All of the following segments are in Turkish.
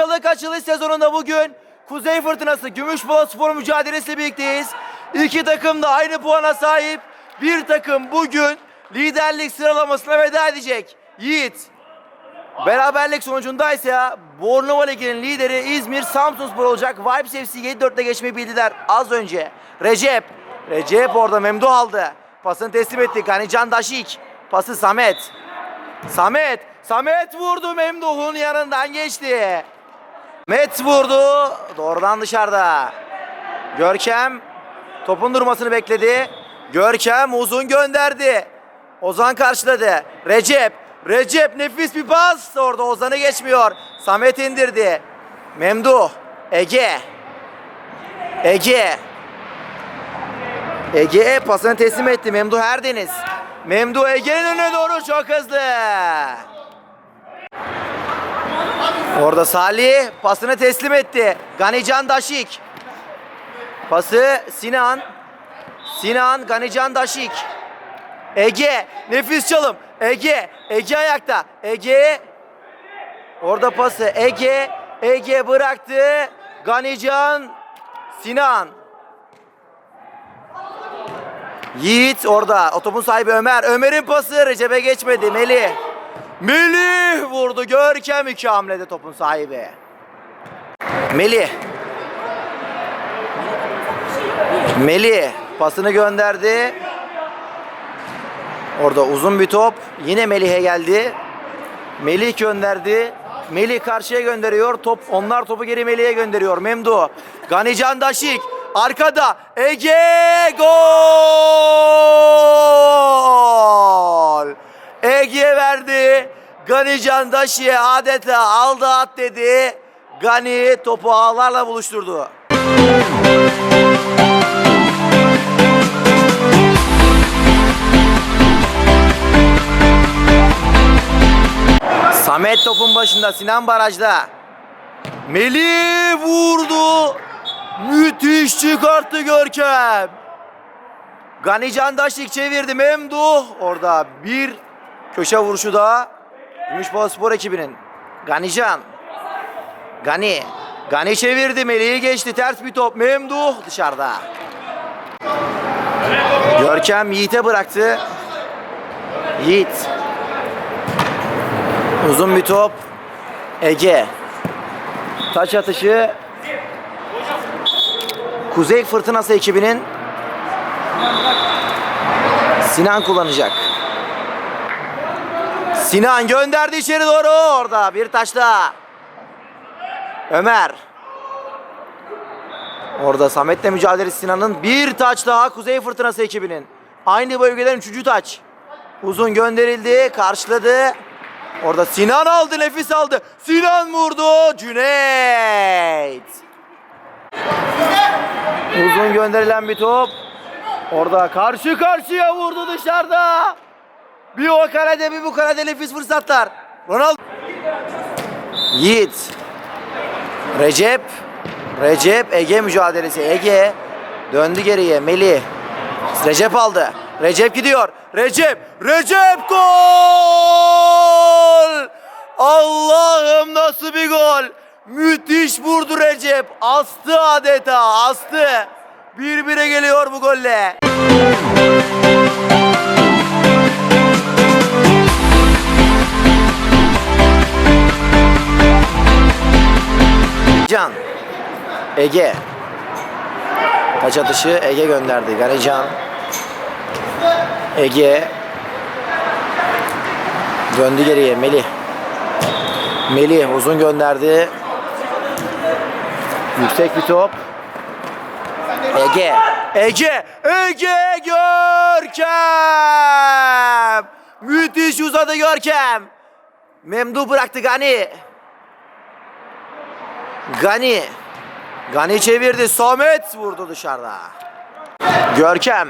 Çalık açılış sezonunda bugün Kuzey Fırtınası Gümüşbala Spor mücadelesi birlikteyiz. İki takım da aynı puana sahip. Bir takım bugün liderlik sıralamasına veda edecek. Yiğit. Beraberlik sonucunda ise Bornova Ligi'nin lideri İzmir Samsunspor olacak. Vibes FC 7-4'le geçmeyi bildiler az önce. Recep. Recep orada Memduh aldı. Pasını teslim etti. Ganican Daşik. Pası Samet. Samet. Samet vurdu Memduh'un yanından geçti. Met vurdu. Doğrudan dışarıda. Görkem topun durmasını bekledi. Görkem uzun gönderdi. Ozan karşıladı. Recep. Recep nefis bir pas. Orada Ozan'ı geçmiyor. Samet indirdi. Memduh. Ege. Ege. Ege pasını teslim etti. Memduh Erdeniz. Memduh Ege'nin önüne doğru çok hızlı. Orada Salih pasını teslim etti. Ganican Daşik. Pası Sinan. Sinan Ganican Daşik. Ege nefis çalım. Ege Ege ayakta. Ege orada pası Ege Ege bıraktı. Ganican Sinan. Yiğit orada. O sahibi Ömer. Ömer'in pası Recep'e geçmedi. Melih. Melih vurdu. Görkem iki hamlede topun sahibi. Melih. Melih pasını gönderdi. Orada uzun bir top. Yine Melih'e geldi. Melih gönderdi. Melih karşıya gönderiyor. Top onlar topu geri Melih'e gönderiyor. Memdu. Ganican Daşik. Arkada Ege gol. Ege verdi. Ganican Daşik'e adeta aldı at dedi. Gani topu ağlarla buluşturdu. Samet topun başında Sinan barajda. Melih vurdu. Müthiş çıkarttı Görkem. Ganican Daşik çevirdi Memduh. Orada bir köşe vuruşu daha. Gümüşbala Spor ekibinin. Ganican. Gani. Gani çevirdi Melih'i geçti. Ters bir top. Memduh dışarıda. Görkem Yiğit'e bıraktı. Yiğit. Uzun bir top. Ege. Taç atışı. Kuzey Fırtınası ekibinin Sinan kullanacak. Sinan gönderdi içeri doğru. Orada bir taş daha. Ömer. Orada Samet'le mücadelesi Sinan'ın bir taç daha Kuzey Fırtınası ekibinin. Aynı bölgeden üçüncü taç. Uzun gönderildi, karşıladı. Orada Sinan aldı, nefis aldı. Sinan vurdu. Cüneyt. Uzun gönderilen bir top. Orada karşı karşıya vurdu dışarıda. Bir o kalede bir bu kalede nefis fırsatlar. Ronaldo. Yiğit. Recep. Recep Ege mücadelesi. Ege döndü geriye. Melih. Recep aldı. Recep gidiyor. Recep. Recep gol! Allah'ım nasıl bir gol! Müthiş vurdu Recep. Astı adeta. Astı. Bir bire geliyor bu golle. Can. Ege. Taç atışı Ege gönderdi. Garecan. Ege. Döndü geriye Melih. Melih uzun gönderdi. Yüksek bir top. Ege. Ege. Ege Görkem. Müthiş uzadı Görkem. Memdu bıraktı Gani. Gani. Gani çevirdi. Samet vurdu dışarıda. Görkem.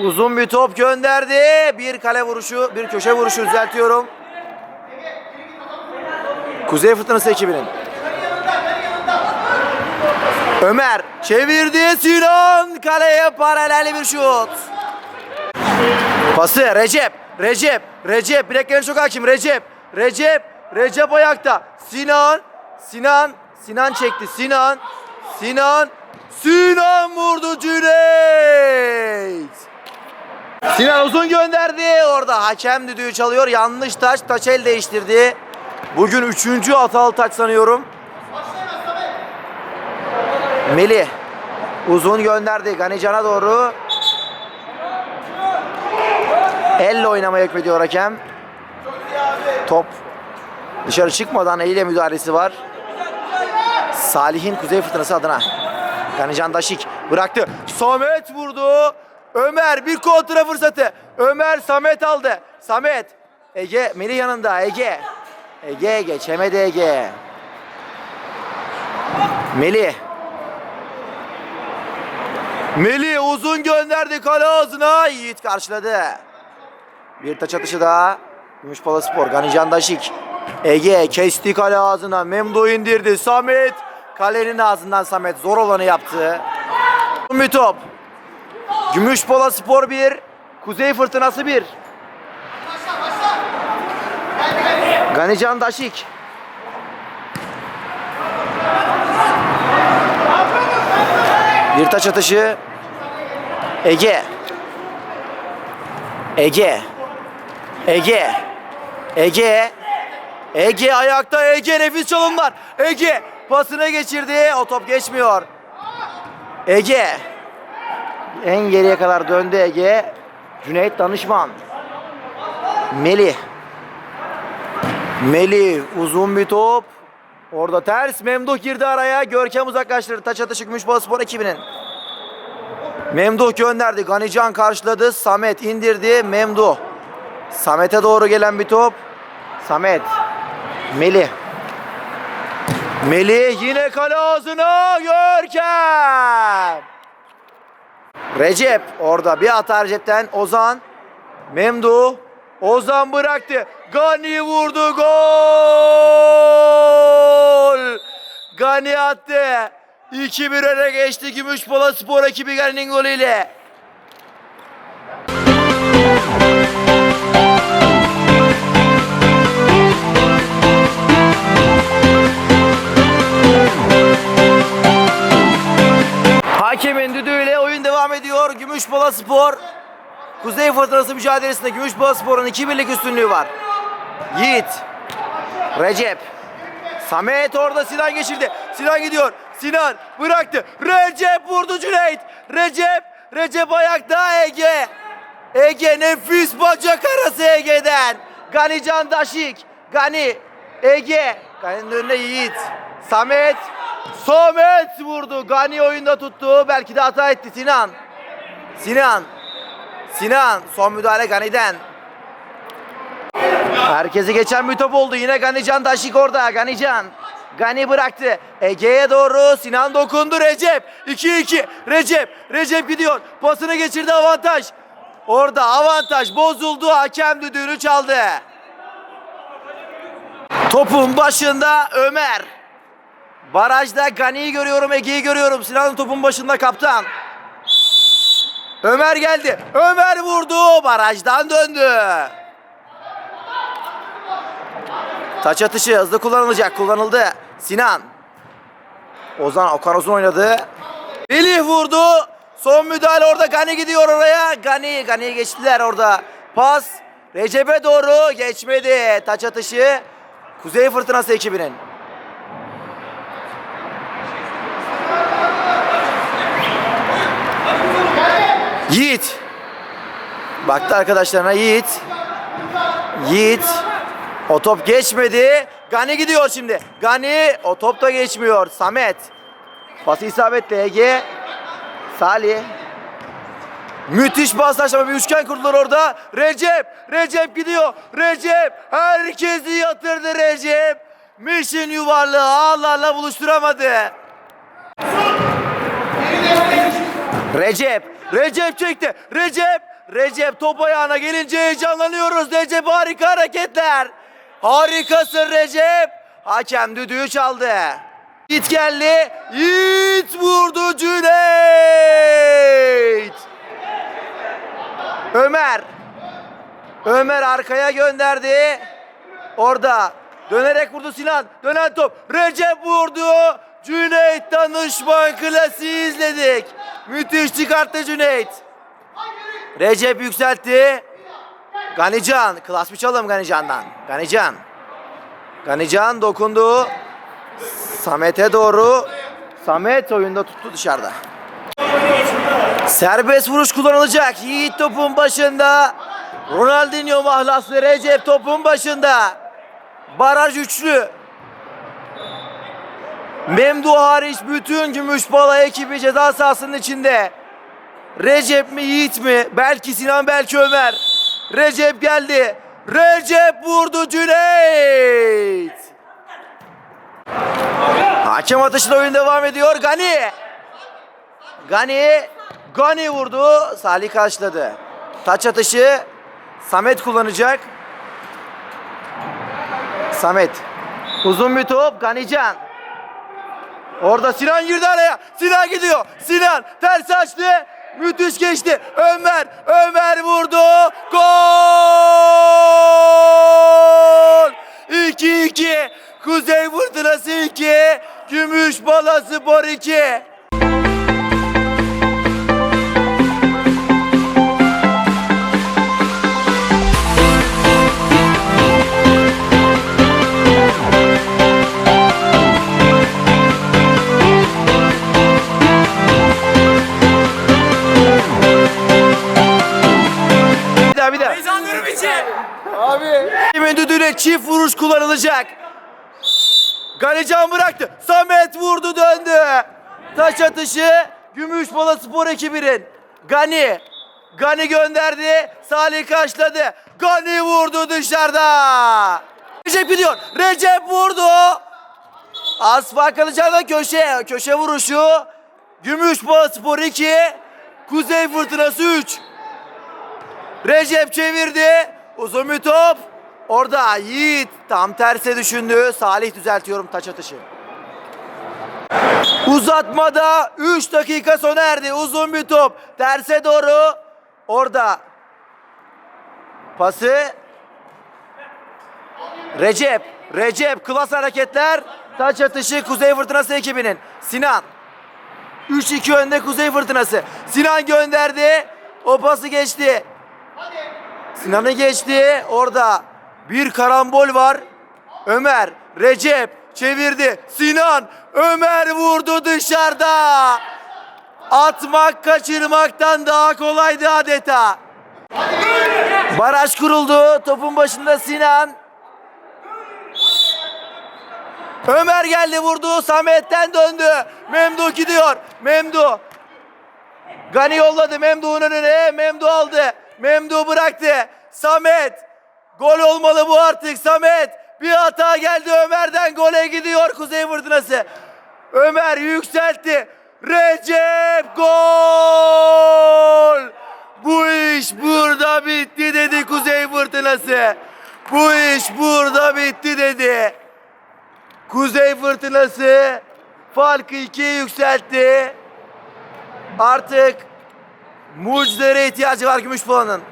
Uzun bir top gönderdi. Bir kale vuruşu, bir köşe vuruşu düzeltiyorum. Kuzey Fırtınası ekibinin. Ömer çevirdi. Sinan kaleye paralel bir şut. Pası Recep. Recep. Recep. Bileklerine çok hakim. Recep. Recep. Recep ayakta. Sinan. Sinan. Sinan çekti. Sinan. Sinan. Sinan vurdu Cüneyt. Sinan uzun gönderdi. Orada hakem düdüğü çalıyor. Yanlış taç. Taç el değiştirdi. Bugün üçüncü hatalı taç sanıyorum. Melih. Uzun gönderdi Ganican'a doğru. Elle oynamaya hükmediyor hakem. Top dışarı çıkmadan eliyle müdahalesi var. Salih'in Kuzey Fırtınası adına. Ganican Daşik bıraktı. Samet vurdu. Ömer bir kontra fırsatı. Ömer Samet aldı. Samet. Ege Melih yanında. Ege. Ege geçemedi Ege. Melih. Melih uzun gönderdi kale ağzına. Yiğit karşıladı. Bir taç atışı daha. Gümüşpala Spor. Ganican Daşik. Ege kesti kale ağzına. Memdu indirdi. Samet. Kalenin ağzından Samet zor olanı yaptı. Bir top. Gümüşpala Spor 1. Kuzey Fırtınası 1. Ganican Daşik. Bir taç atışı. Ege. Ege. Ege. Ege. Ege ayakta Ege nefis çalımlar. Ege pasını geçirdi. O top geçmiyor. Ege. En geriye kadar döndü Ege. Cüneyt Danışman. Melih. Melih uzun bir top. Orada ters Memduh girdi araya. Görkem uzaklaştırdı. Taç atışı Gümüşbala Spor ekibinin. Memduh gönderdi. Ganican karşıladı. Samet indirdi. Memduh. Samet'e doğru gelen bir top. Samet. Melih. Melih yine kale ağzına. Görkem. Recep orada bir hata Recep'ten Ozan. Memduh. Ozan bıraktı. Gani vurdu. Gol. Gani attı. 2-1 öne geçti Gümüşbola Spor ekibi Gani'nin golüyle. Kuzey Fırtınası mücadelesinde Gümüşbola Spor'un 2-1'lik üstünlüğü var. Yiğit. Recep. Samet orada Sinan geçirdi. Sinan gidiyor. Sinan bıraktı. Recep vurdu Cüneyt. Recep. Recep ayakta Ege. Ege nefis bacak arası Ege'den. Gani Can Daşik. Gani. Ege. Gani'nin önüne Yiğit. Samet. Samet vurdu. Gani oyunda tuttu. Belki de hata etti Sinan. Sinan. Sinan. Son müdahale Gani'den. Herkesi geçen bir top oldu. Yine Ganican Daşik orada. Ganican. Gani bıraktı. Ege'ye doğru Sinan dokundu Recep. 2-2. Recep. Recep gidiyor. Pasını geçirdi avantaj. Orada avantaj bozuldu. Hakem düdüğünü çaldı. Topun başında Ömer. Barajda Gani'yi görüyorum, Ege'yi görüyorum. Sinan topun başında kaptan. Ömer geldi. Ömer vurdu. Barajdan döndü. Taç atışı hızlı kullanılacak. Kullanıldı. Sinan. Ozan Okan Uzun oynadı. Melih vurdu. Son müdahale orada. Gani gidiyor oraya. Gani. Gani'yi geçtiler orada. Pas. Recep'e doğru geçmedi. Taç atışı. Kuzey Fırtınası ekibinin. Yiğit. Baktı arkadaşlarına Yiğit. Yiğit. O top geçmedi. Gani gidiyor şimdi. Gani o top da geçmiyor. Samet. Pası isabetli Ege. Salih. Müthiş paslaşma bir üçgen kurdular orada. Recep. Recep gidiyor. Recep. Herkesi yatırdı Recep. Mişin yuvarlığı ağlarla buluşturamadı. Recep. Recep çekti. Recep. Recep top ayağına gelince heyecanlanıyoruz. Recep harika hareketler. Harikasın Recep. Hakem düdüğü çaldı. Yiğit geldi. Yiğit vurdu Cüneyt. Ömer. Ömer arkaya gönderdi. Orada Dönerek vurdu Sinan. Dönen top. Recep vurdu. Cüneyt danışman klasiği izledik. Müthiş çıkarttı Cüneyt. Recep yükseltti. Ganican. Klas bir çalım Ganican'dan. Ganican. Ganican dokundu. Samet'e doğru. Samet oyunda tuttu dışarıda. Serbest vuruş kullanılacak. Yiğit topun başında. Ronaldinho mahlaslı Recep topun başında. Baraj üçlü. Memdu hariç bütün Gümüşbala ekibi ceza sahasının içinde. Recep mi Yiğit mi? Belki Sinan belki Ömer. Recep geldi. Recep vurdu Cüneyt. Hakem atışıyla oyun devam ediyor. Gani. Gani. Gani vurdu. Salih karşıladı. Taç atışı. Samet kullanacak. Samet. Uzun bir top. Ganican. Orada Sinan girdi araya. Sinan gidiyor. Sinan ters açtı. Müthiş geçti. Ömer. Ömer vurdu. Gol! 2-2. Kuzey Fırtınası 2. Gümüşbala Spor 2. Galican bıraktı. Samet vurdu döndü. Taş atışı Gümüşbala Spor ekibinin. Gani. Gani gönderdi. Salih karşıladı. Gani vurdu dışarıda. Recep gidiyor. Recep vurdu. Asfa kalacağına köşe. Köşe vuruşu. Gümüşbala Spor 2. Kuzey Fırtınası 3. Recep çevirdi. Uzun bir top. Orada Yiğit tam terse düşündü. Salih düzeltiyorum taç atışı. Uzatmada 3 dakika sona erdi. Uzun bir top. Terse doğru. Orada pası Recep. Recep klas hareketler. Taç atışı Kuzey Fırtınası ekibinin. Sinan. 3-2 önde Kuzey Fırtınası. Sinan gönderdi. O pası geçti. Sinan'ı geçti. Orada bir karambol var. Ömer, Recep çevirdi. Sinan, Ömer vurdu dışarıda. Atmak kaçırmaktan daha kolaydı adeta. Baraj kuruldu. Topun başında Sinan. Ömer geldi vurdu. Samet'ten döndü. Memdu gidiyor. Memdu. Gani yolladı Memdu'nun önüne. Memdu aldı. Memdu bıraktı. Samet. Gol olmalı bu artık Samet. Bir hata geldi Ömer'den gole gidiyor Kuzey Fırtınası. Ömer yükseltti. Recep gol! Bu iş burada bitti dedi Kuzey Fırtınası. Bu iş burada bitti dedi. Kuzey Fırtınası farkı ikiye yükseltti. Artık mucizelere ihtiyacı var Gümüşbuğa'nın.